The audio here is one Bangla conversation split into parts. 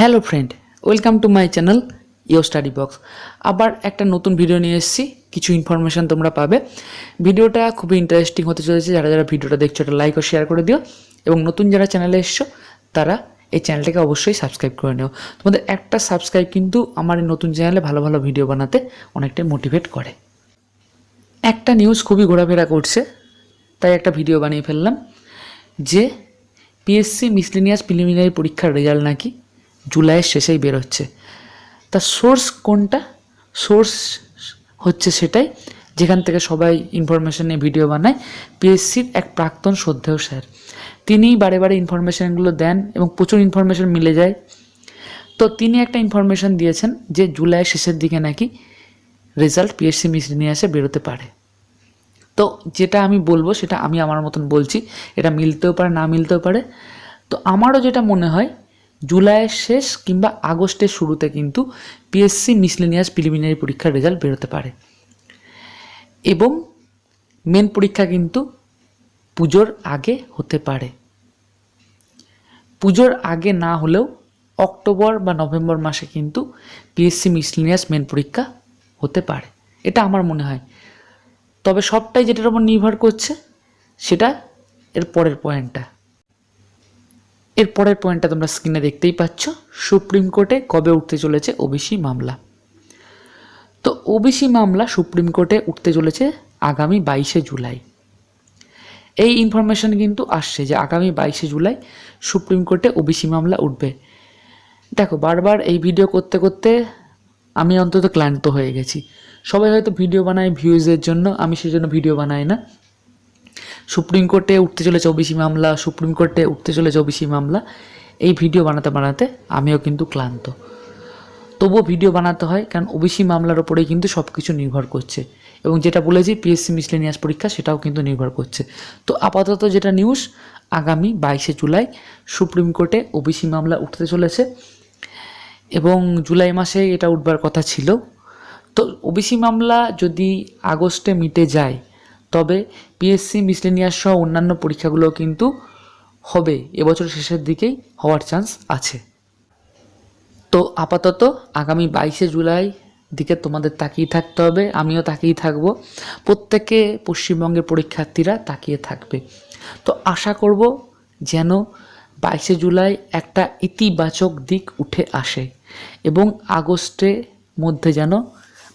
Hello friend welcome to my channel ইও স্টাডি বক্স আবার একটা নতুন ভিডিও নিয়ে এসেছি। কিছু ইনফরমেশন তোমরা পাবে। ভিডিওটা খুবই ইন্টারেস্টিং হতে চলেছে। যারা যারা ভিডিওটা দেখছ, এটা লাইক ও শেয়ার করে দিও। এবং নতুন যারা চ্যানেলে এসছো, তারা এই চ্যানেলটাকে অবশ্যই সাবস্ক্রাইব করে নিও। তোমাদের একটা সাবস্ক্রাইব কিন্তু আমার এই নতুন চ্যানেলে ভালো ভালো ভিডিও বানাতে অনেকটাই মোটিভেট করে। একটা নিউজ খুবই ঘোরাফেরা করছে। তাই একটা ভিডিও বানিয়ে ফেললাম। যে পিএসসি মিসলিনিয়াস প্রিলিমিনারি পরীক্ষার রেজাল্ট নাকি? জুলাইয়ের শেষেই বেরোচ্ছে। তার সোর্স কোনটা? সোর্স হচ্ছে সেটাই, যেখান থেকে সবাই ইনফরমেশন নিয়ে ভিডিও বানায়। পিএসসির এক প্রাক্তন শ্রদ্ধেয় স্যার তিনিই বারে বারে ইনফরমেশনগুলো দেন এবং প্রচুর ইনফরমেশন মিলে যায়। তো তিনি একটা ইনফরমেশন দিয়েছেন যে জুলাইয়ের শেষের দিকে নাকি রেজাল্ট পিএসসি মিসলিনিয়াসে বেরোতে পারে। তো যেটা আমি বলব, সেটা আমি আমার মতন বলছি, এটা মিলতেও পারে, না মিলতেও পারে। তো আমারও যেটা মনে হয় জুলাইয়ের শেষ কিংবা আগস্টের শুরুতে কিন্তু পিএসসি মিসলেনিয়াস প্রিলিমিনারি পরীক্ষার রেজাল্ট বেরোতে পারে। এবং মেন পরীক্ষা কিন্তু পুজোর আগে হতে পারে। পুজোর আগে না হলেও অক্টোবর বা নভেম্বর মাসে কিন্তু পিএসসি মিসলেনিয়াস মেন পরীক্ষা হতে পারে। এটা আমার মনে হয়। তবে সবটাই যেটার উপর নির্ভর করছে, সেটা এর পরের পয়েন্টটা এর পরের পয়েন্টটা তোমরা স্ক্রিনে দেখতেই পাচ্ছ। সুপ্রিম কোর্টে কবে উঠতে চলেছে ওবিসি মামলা? তো ওবিসি মামলা সুপ্রিম কোর্টে উঠতে চলেছে আগামী বাইশে জুলাই। এই ইনফরমেশন কিন্তু আসছে যে আগামী বাইশে জুলাই সুপ্রিম কোর্টে ওবিসি মামলা উঠবে। দেখো, বারবার এই ভিডিও করতে করতে আমি অন্তত ক্লান্ত হয়ে গেছি। সবাই হয়তো ভিডিও বানায় ভিউজের জন্য, আমি সেই জন্য ভিডিও বানাই না। সুপ্রিম কোর্টে উঠতে চলেছে ওবিসি মামলা, সুপ্রিম কোর্টে উঠতে চলেছে ওবিসি মামলা। এই ভিডিও বানাতে বানাতে আমিও কিন্তু ক্লান্ত। তবুও ভিডিও বানাতে হয় কারণ ওবিসি মামলার ওপরেই কিন্তু সব কিছু নির্ভর করছে। এবং যেটা বলেছি পিএসসি মিসলেনিয়াস পরীক্ষা, সেটাও কিন্তু নির্ভর করছে। তো আপাতত যেটা নিউজ আগামী বাইশে জুলাই সুপ্রিম কোর্টে ওবিসি মামলা উঠতে চলেছে। এবং জুলাই মাসে এটা উঠবার কথা ছিল। তো ওবিসি মামলা যদি আগস্টে মিটে যায় তবে পিএসসি মিসলেনিয়াস সহ অন্যান্য পরীক্ষাগুলো কিন্তু হবে। এবছর শেষের দিকেই হওয়ার চান্স আছে। তো আপাতত আগামী বাইশে জুলাই দিকে তোমাদের তাকিয়ে থাকতে হবে, আমিও তাকিয়ে থাকব। প্রত্যেকে পশ্চিমবঙ্গের পরীক্ষার্থীরা তাকিয়ে থাকবে। তো আশা করব যেন বাইশে জুলাই একটা ইতিবাচক দিক উঠে আসে এবং আগস্টের মধ্যে যেন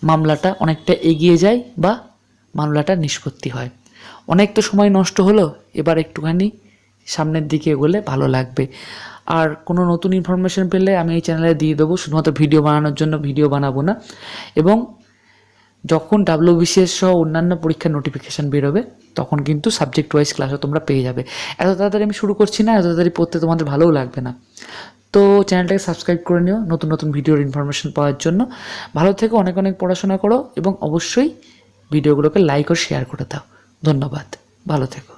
মামলাটা অনেকটা এগিয়ে যায় বা মামলাটা নিষ্পত্তি হয়। অনেক তো সময় নষ্ট হলো, এবার একটুখানি সামনের দিকে এগোলে ভালো লাগবে। আর কোনো নতুন ইনফরমেশন পেলে আমি এই চ্যানেলে দিয়ে দেবো। শুধুমাত্র ভিডিও বানানোর জন্য ভিডিও বানাবো না। এবং যখন ডাব্লিউবিসিএস সহ অন্যান্য পরীক্ষার নোটিফিকেশান বেরোবে, তখন কিন্তু সাবজেক্ট ওয়াইজ ক্লাসও তোমরা পেয়ে যাবে। এত তাড়াতাড়ি আমি শুরু করছি না, এত তাড়াতাড়ি পড়তে তোমাদের ভালোও লাগবে না। তো চ্যানেলটাকে সাবস্ক্রাইব করে নিও, নতুন নতুন ভিডিওর ইনফরমেশন পাওয়ার জন্য। ভালো থেকো, অনেক অনেক পড়াশোনা করো, এবং অবশ্যই ভিডিওগুলোকে লাইক ও শেয়ার করে দাও। ধন্যবাদ। ভালো থেকো।